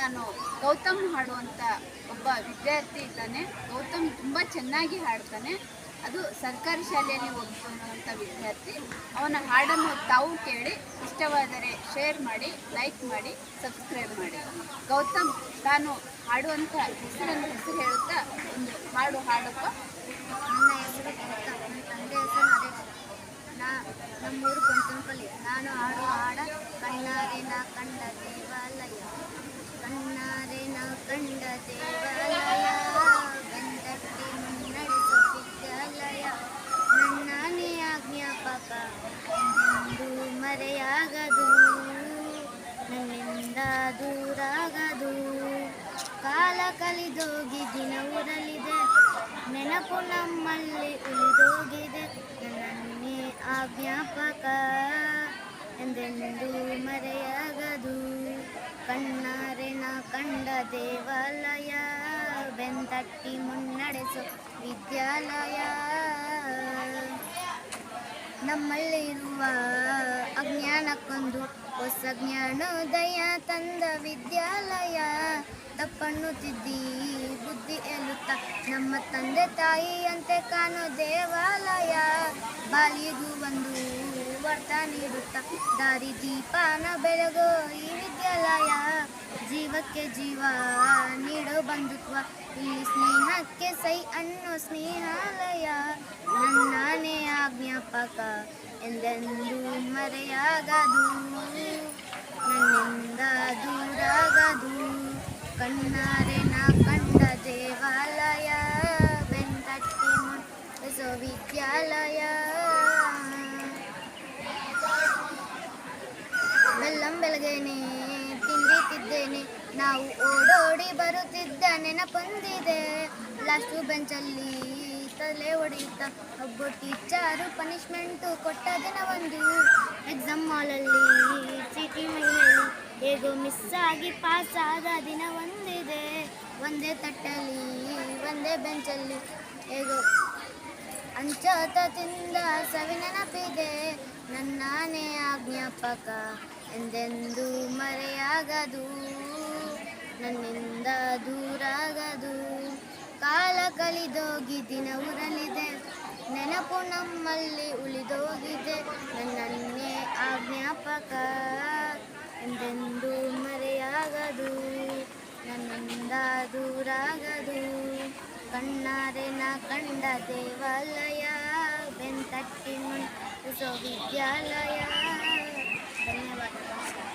ನಾನು ಗೌತಮ್ ಹಾಡುವಂಥ ಒಬ್ಬ ವಿದ್ಯಾರ್ಥಿ ಇದ್ದಾನೆ. ಗೌತಮ್ ತುಂಬ ಚೆನ್ನಾಗಿ ಹಾಡ್ತಾನೆ. ಅದು ಸರ್ಕಾರಿ ಶಾಲೆಯಲ್ಲಿ ಓದ್ಕೊಳ್ಳುವಂಥ ವಿದ್ಯಾರ್ಥಿ. ಅವನ ಹಾಡನ್ನು ತಾವು ಕೇಳಿ ಇಷ್ಟವಾದರೆ ಶೇರ್ ಮಾಡಿ, ಲೈಕ್ ಮಾಡಿ, ಸಬ್ಸ್ಕ್ರೈಬ್ ಮಾಡಿ. ಗೌತಮ್ ತಾನು ಹಾಡುವಂಥ ಹೆಸರನ್ನು ಹೆಸರು ಹೇಳುತ್ತಾ ಒಂದು ಹಾಡು ಹಾಡಪ್ಪ. ನನ್ನ ಹೆಸರು ಗೌತಮ್. ತಂದೆ ಹೆಸರು ನರೇಶ್. ನಾ ನಮ್ಮೂರು ಕೊಂಚಂಪಲ್ಲಿ. ನಾನು ಹಾಡು ಹಾಡ ಕಣ್ಣಾರಿನ ಕಂಡ ದೇವಾಲಯ. ಕಂಡ ದೇವಾಲಯ ಗಂಧಕ್ಕೆ ಮುನ್ನಡೆಸೋ ವಿದ್ಯಾಲಯ ನನ್ನನೇ ಆಜ್ಞಾಪಕ ಎಂದೆಂದೂ ಮರೆಯಾಗದು ನನ್ನಿಂದ ದೂರಾಗದು ಕಾಲ ಕಲಿದೋಗಿ ದಿನ ಊರಲಿದೆ ನೆನಪು ನಮ್ಮಲ್ಲಿ ಉಳಿದೋಗಿದೆ. ನನ್ನನ್ನೇ ಆಜ್ಞಾಪಕ ಎಂದೆಂದೂ ಕಣ್ಣಾರೆ ನಾ ಕಂಡ ದೇವಾಲಯ, ಬೆಂತಟ್ಟಿ ಮುನ್ನಡೆಸು ವಿದ್ಯಾಲಯ. ನಮ್ಮಲ್ಲಿರುವ ಅಜ್ಞಾನಕ್ಕೊಂದು ಹೊಸ ಜ್ಞಾನೋದಯ ತಂದ ವಿದ್ಯಾಲಯ. ತಪ್ಪನ್ನು ತಿದ್ದಿ ಬುದ್ಧಿ ಎಲುತ್ತ ನಮ್ಮ ತಂದೆ ತಾಯಿಯಂತೆ ಕಾಣೋ ದೇವಾಲಯ. ಬಾಲಿಗೂ ಒಂದು ವರ್ತ ನೀಡುತ್ತ, ದಾರಿ ದೀಪನ ಬೆಳಗೋ ಈ ವಿದ್ಯಾಲಯ. ಜೀವಕ್ಕೆ ಜೀವ ನೀಡೋ ಬಂಧುತ್ವ. ಇಲ್ಲಿ ಸ್ನೇಹಕ್ಕೆ ಸೈ ಅನ್ನೋ ಸ್ನೇಹಾಲಯ ನನ್ನಾನೇ ಆಜ್ಞಾಪಕ. ಎಂದೆಂದೂ ಮರೆಯಾಗದು, ನನ್ನಿಂದ ದೂರಾಗದು. ಕಣ್ಣಾರೆ ನಾ ಕಂಡ ದೇವಾಲಯ ಬೆಂತಟ್ಟಿ ಮುಟ್ಟಿಸೋ ವಿದ್ಯಾಲಯ. ಬೆಲ್ಲಂ ಬೆಳಗ್ಗೆನೆ ತಿಂಡಿ ತಿದ್ದೇನೆ ನಾವು ಓಡೋಡಿ ಬರುತ್ತಿದ್ದ ನೆನಪೊಂದಿದೆ. ಲಾಸ್ಟು ಬೆಂಚಲ್ಲಿ ತಲೆ ಹೊಡೆಯುತ್ತ ಒಬ್ಬ ಟೀಚರು ಪನಿಷ್ಮೆಂಟು ಕೊಟ್ಟ ದಿನ ಒಂದು ಎಕ್ಸಾಮ್ ಹಾಲಲ್ಲಿ ಸಿಟಿ ಮೈಯಲ್ಲಿ ಹೇಗೋ ಮಿಸ್ ಆಗಿ ಪಾಸ್ ಆದ ದಿನ ಒಂದಿದೆ ಒಂದೇ ತಟ್ಟಲ್ಲಿ, ಒಂದೇ ಬೆಂಚಲ್ಲಿ ಹೇಗೋ ಅಂಚೋತ ತಿಂದ ಸವಿ ನೆನಪಿದೆ ನನ್ನಾನೇ ಆಜ್ಞಾಪಕ. ಎಂದೆಂದೂ ಮರೆಯಾಗದು? ನನ್ನಿಂದ ದೂರಾಗದು? ಕಾಲ ಕಲಿದೋಗಿ ದಿನ ಉರಲಿದೆ. ನೆನಪು ನಮ್ಮಲ್ಲಿ ಉಳಿದೋಗಿದೆ. ನನ್ನನ್ನೇ ಆಜ್ಞಾಪಕ. ಎಂದೆಂದೂ ಮರೆಯಾಗದು? ನನ್ನಿಂದ ದೂರಾಗದು? ಕಣ್ಣಾರೆ ನಾ ಕಂಡ ದೇವಾಲಯ ಬೆನ್ ತಟ್ಟಿ ವಿಶ್ವವಿದ್ಯಾಲಯ ಧನ್ಯವಾದಗಳು